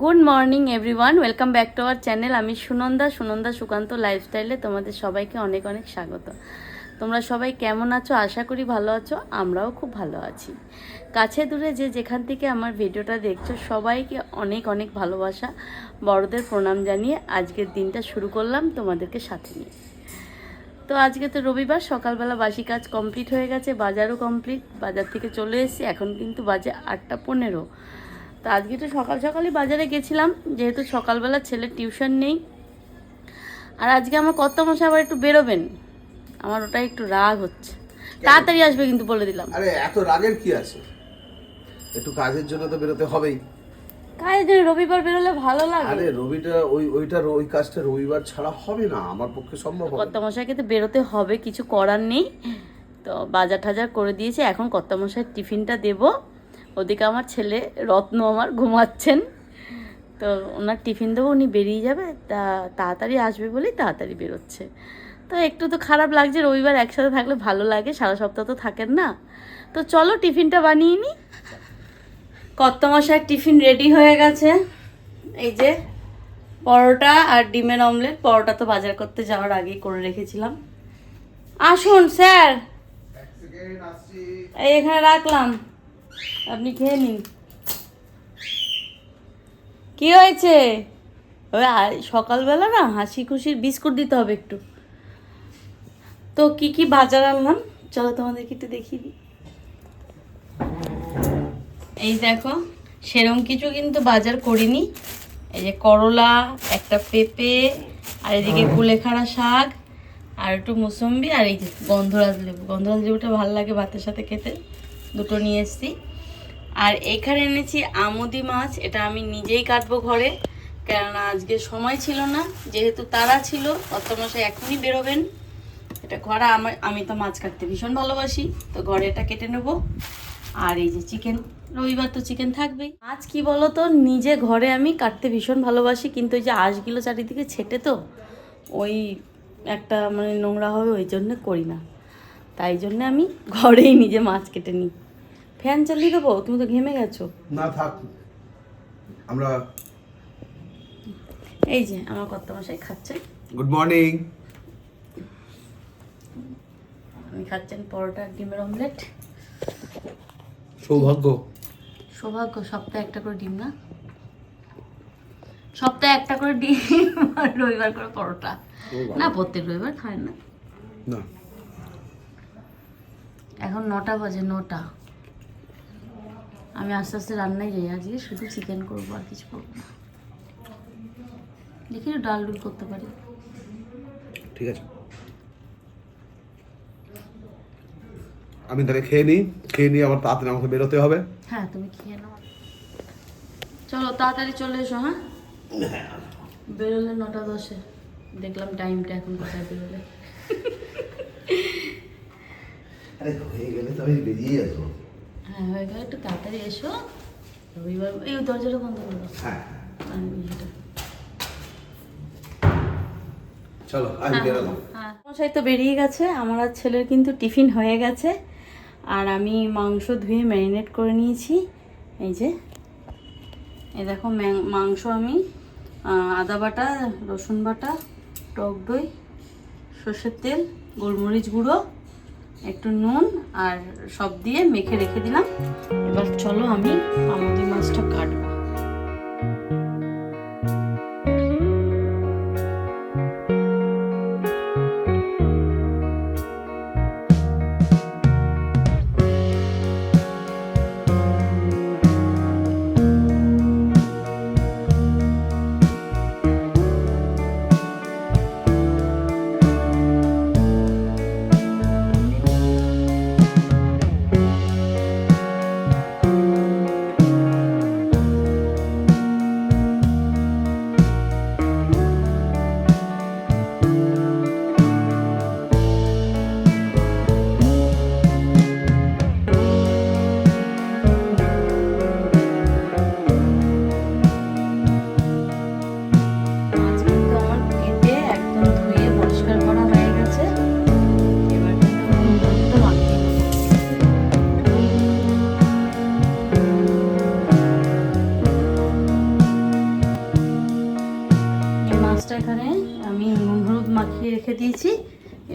Good morning everyone welcome back to our channel আমি সুনন্দা সুনন্দা সুকান্ত লাইফস্টাইলে তোমাদের সবাইকে অনেক অনেক স্বাগত। তোমরা সবাই কেমন আছো? আশা করি ভালো আছো। আমরাও খুব ভালো আছি। কাছে দূরে যে যেখান থেকে আমার ভিডিওটা দেখছ, সবাইকে অনেক অনেক ভালোবাসা। বড়দের প্রণাম জানিয়ে আজকের দিনটা শুরু করলাম তোমাদেরকে সাথে নিয়ে। তো আজকে তো রবিবার, সকালবেলা বাসি কাজ কমপ্লিট হয়ে গেছে, বাজারও কমপ্লিট। বাজার থেকে চলে এসেছি, এখন কিন্তু বাজে আটটা পনেরো। তো আজকে তো সকাল সকালই বাজারে গেছিলাম যেহেতু সকালবেলা ছেলের টিউশন নেই। আর আজকে আমার কত মশাই আবার একটু বেরোবেন আমার ওটা একটু রাগ হচ্ছে। তাড়াতাড়ি আসবে কিন্তু বলে দিলাম। আরে এত রাগের কি আছে? একটু কাজের জন্য তো বেরোতে হবেই। কাজে যদি রবিবার বেরোলে ভালো লাগে। আরে রবিটা ওই ওইটা ওই কাজটা রবিবার ছাড়া হবে না আমার পক্ষে সম্ভব হবে। কর্তামশাইকে তো বেরোতে হবে কিছু করার নেই। তো বাজার টাজার করে দিয়েছে এখন কর্তামশাইয়ের টিফিনটা দেব। ওদিকে আমার ছেলে রত্ন আমার ঘুমাচ্ছেন। তো ওনার টিফিন দেবো উনি বেরিয়ে যাবে তা তাড়াতাড়ি আসবে বলেই তাড়াতাড়ি বেরোচ্ছে। তো একটু তো খারাপ লাগছে রবিবার একসাথে থাকলে ভালো লাগে সারা সপ্তাহ তো থাকেন না। তো চলো টিফিনটা বানিয়ে নিই কর্তামশাইয়ের টিফিন রেডি হয়ে গেছে। এই যে পরোটা আর ডিমের অমলেট পরোটা তো বাজার করতে যাওয়ার আগেই করে রেখেছিলাম। আসুন স্যার। এই এখানে রাখলাম। আপনি খেয়ে নিন। কি হয়েছে? ওই সকালবেলা না হাসি খুশির বিস্কুট দিতে হবে একটু। তো কি কি বাজার আনলাম? চলো তোমাদেরকে একটু দেখিয়ে দিই। এই দেখো, সেরম কিছু কিন্তু বাজার করিনি। এই যে করলা, একটা পেঁপে, আর এদিকে কুলেখাড়া শাক, আর একটু মুসম্বি, আর এই যে গন্ধরাজ লেবু। গন্ধরাজ লেবুটা ভালো লাগে ভাতের সাথে খেতে। দুটো নিয়ে এসেছি। আর এখানে এনেছি আমুদি মাছ, এটা আমি নিজেই কাটবো ঘরে। কেননা আজকে সময় ছিল না, যেহেতু তারা ছিল অর্থমশাই এখনই বেরোবেন। এটা ঘরে আমার আমি তো মাছ কাটতে ভীষণ ভালোবাসি, তো ঘরে এটা কেটে নেব। আর এই যে চিকেন, রবিবার তো চিকেন থাকবেই। আজ কি বলো তো নিজে ঘরে আমি কাটতে ভীষণ ভালোবাসি, কিন্তু ওই যে আঁশগুলো চারিদিকে ছেটে তো, ওই একটা মানে নোংরা হবে, ওই জন্য করি না। তাই জন্য আমি ঘরেই নিজে মাছ কেটে নিই। ফ্যান চালিয়ে দেবো? তুমি তো ঘেমে গেছো। না থাক। আমরা এই যে আমার কর্তা মশাই খাচ্ছেন। গুড মর্নিং আমি খাচ্ছেন পরোটা ডিমের অমলেট। সৌভাগ্য। সৌভাগ্য সপ্তাহে একটা করে ডিম না? সপ্তাহে একটা করে ডিম আর রবিবার করে পরোটা। না প্রত্যেক রবিবার খায় না। না। এখন নটা বাজে নটা। আমি আস্তে আস্তে রান্নায় যাই আজকে শুধু চিকেন করব আর কিছু করব না। দেখি ডাল ডুল করতে পারি। ঠিক আছে। আমি তাহলে খেয়ে নিই খেয়ে নিয়ে আবার তাড়াতাড়ি আমাকে বেরোতে হবে। হ্যাঁ তুমি খেয়ে নাও। চলো তাড়াতাড়ি চলে এসো হ্যাঁ? বেরোলে নটা দশে। দেখলাম টাইমটা এখন কোথায় বেরোলে। আরে হয়ে গেলে তো আমি বেরিয়ে যাব হ্যাঁ হয়ে গেলে একটু তাড়াতাড়ি এসো। রবিবার এই দরজাটা বন্ধ করে হ্যাঁ। চলো আমি বেরোলাম। হ্যাঁ। মশাই তো বেরিয়ে গেছে আমার আর ছেলের কিন্তু টিফিন হয়ে গেছে। আর আমি মাংস ধুয়ে ম্যারিনেট করে নিয়েছি। এই যে এই দেখো মাংস আমি আদা বাটা রসুন বাটা টক দই সর্ষের তেল গোলমরিচ গুঁড়ো একটু নুন আর সব দিয়ে মেখে রেখে দিলাম। এবার চলো আমি আমাদের মাছটা কাটবো।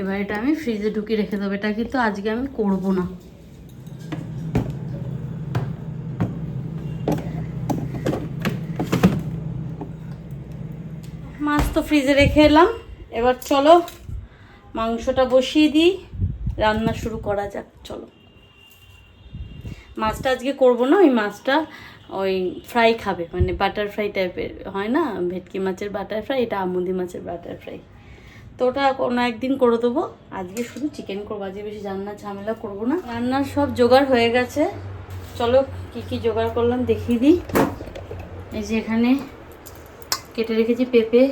এবার এটা আমি ফ্রিজে ঢুকিয়ে রেখে দেবো। এটা কিন্তু আজকে আমি করব না। মাছ তো ফ্রিজে রেখে এলাম। এবার চলো, মাংসটা বসিয়ে দিই। রান্না শুরু করা যাক, চলো। মাছটা আজকে করব না, ওই মাছটা ওই ফ্রাই খাবে। মানে বাটার ফ্রাই টাইপের হয় না? ভেটকি মাছের বাটার ফ্রাই এটা আমুদি মাছের বাটার ফ্রাই তো ওটা কোনো একদিন করে দেবো। আজকে শুধু চিকেন করব, আজকে বেশি রান্নার ঝামেলা করব না। রান্নার সব জোগাড় হয়ে গেছে। চলো, কি কি জোগাড় করলাম দেখিয়ে দিই। এই যে এখানে কেটে রেখেছি পেঁপে,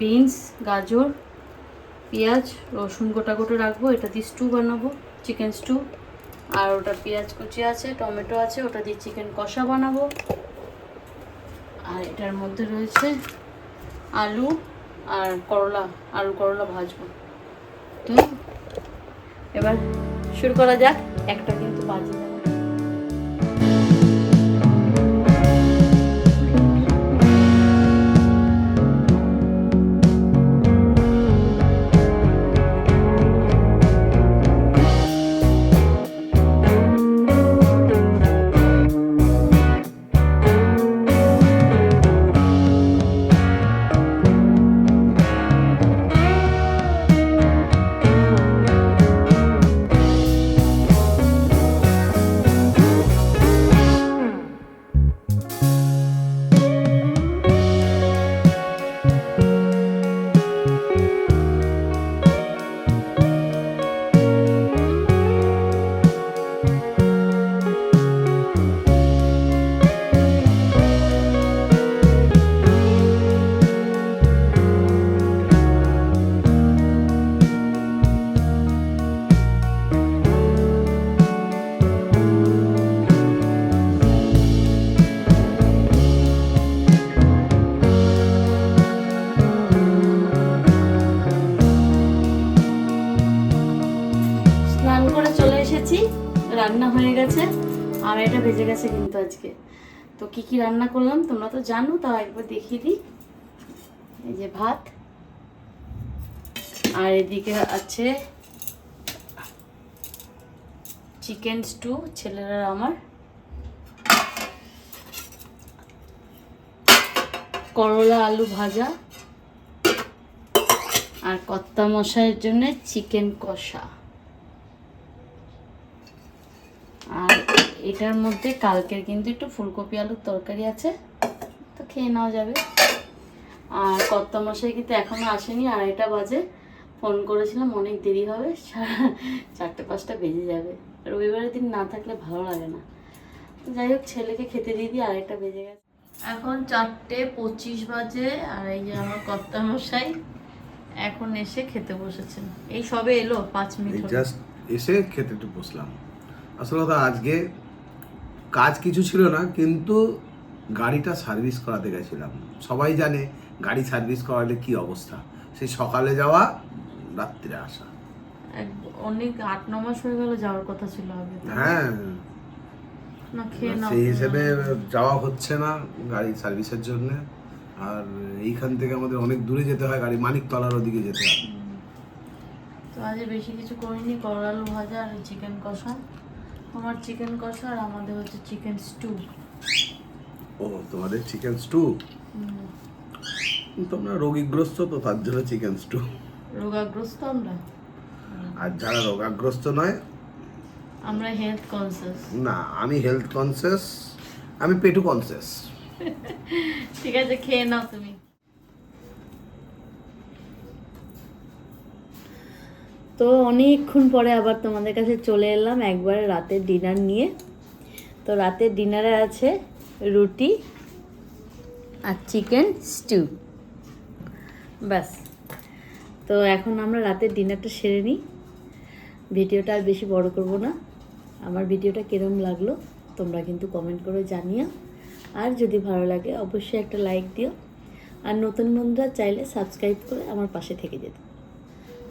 বিনস, গাজর, পেঁয়াজ, রসুন গোটা গোটা রাখব। এটা দিয়ে স্টু বানাবো চিকেন স্টু আর ওটা পেঁয়াজ কুচি আছে, টমেটো আছে, ওটা দিয়ে চিকেন কষা বানাবো। আর এটার মধ্যে রয়েছে আলু আর করলা আলু করলা ভাজবো। তো এবার শুরু করা যাক একটা কিন্তু বাজে গেছে আর এটা ভেজে গেছে কিন্তু আজকে। তো কি কি রান্না করলাম তোমরা তো জানো, তাও একবার দেখিয়ে দিই। এই যে ভাত, আর এদিকে আছে চিকেন স্টু, ছেলেরা আমার। করলা আলু ভাজা, আর কত্তা মশাইয়ের জন্য চিকেন কষা আর এটার মধ্যে কালকের কিন্তু একটু ফুলকপি আলুর তরকারি আছে তো খেয়ে নেওয়া যাবে। আর কর্তা মশাই কিন্তু এখনও আসেনি আড়াইটা বাজে। ফোন করেছিলাম অনেক দেরি হবে সা- চারটে পাঁচটা বেজে যাবে। রবিবারের দিন না থাকলে ভালো লাগে না। যাই হোক ছেলেকে খেতে দিয়ে দিই আড়াইটা বেজে গেছে। এখন চারটে পঁচিশ বাজে আর এই যে আমার কর্তা মশাই এখন এসে খেতে বসেছেন। এই সবে এলো পাঁচ মিনিট জাস্ট এসে খেতে একটু বসলাম। আসলে কথা আজকে কাজ কিছু ছিল না কিন্তু গাড়িটা সার্ভিস করাতে গেছিলাম। সবাই জানে গাড়ি সার্ভিস করালে কি অবস্থা। সেই সকালে যাওয়া রাত্রে আসা। অনেক আট ন মাস হয়ে গেল যাওয়ার কথা ছিল আগে হ্যাঁ। না খেয়ে সেই হিসেবে যাওয়া হচ্ছে না গাড়ি সার্ভিসের জন্য। আর এইখান থেকে আমাদের অনেক দূরে যেতে হয় গাড়ি মানিকতলার ওদিকে যেতে হয়। তো আজ বেশি কিছু করিনি করলা ভাজা আর চিকেন কষা। আমার চিকেন কষা আর আমাদের হচ্ছে চিকেন স্টু ও তোমাদের চিকেন স্টু তোমরা রোগীগ্রস্ত তো তার জন্য চিকেন স্টু রোগাগ্রস্ত আমরা? আর যারা রোগাগ্রস্ত নয় আমরা হেলথ কনসিয়াস না আমি হেলথ কনসিয়াস আমি পেটু কনসিয়াস ঠিক আছে খেয়ে নাও তুমি। তো অনেকক্ষণ পরে আবার তোমাদের কাছে চলে এলাম একবারে রাতের ডিনার নিয়ে। তো রাতের ডিনারে আছে রুটি আর চিকেন স্টু ব্যাস। তো এখন আমরা রাতের ডিনারটা সেরে নিই। ভিডিওটা আর বেশি বড় করব না। আমার ভিডিওটা কিরম লাগল তোমরা কিন্তু কমেন্ট করে জানিও। আর যদি ভালো লাগে অবশ্যই একটা লাইক দিও। আর নতুন বন্ধুরা চাইলে সাবস্ক্রাইব করে আমার পাশে থেকে যেত।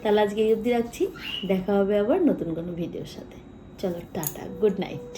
তাহলে আজকে এই অবধি রাখছি। দেখা হবে আবার নতুন কোনো ভিডিওর সাথে। চলো, টাটা গুড নাইট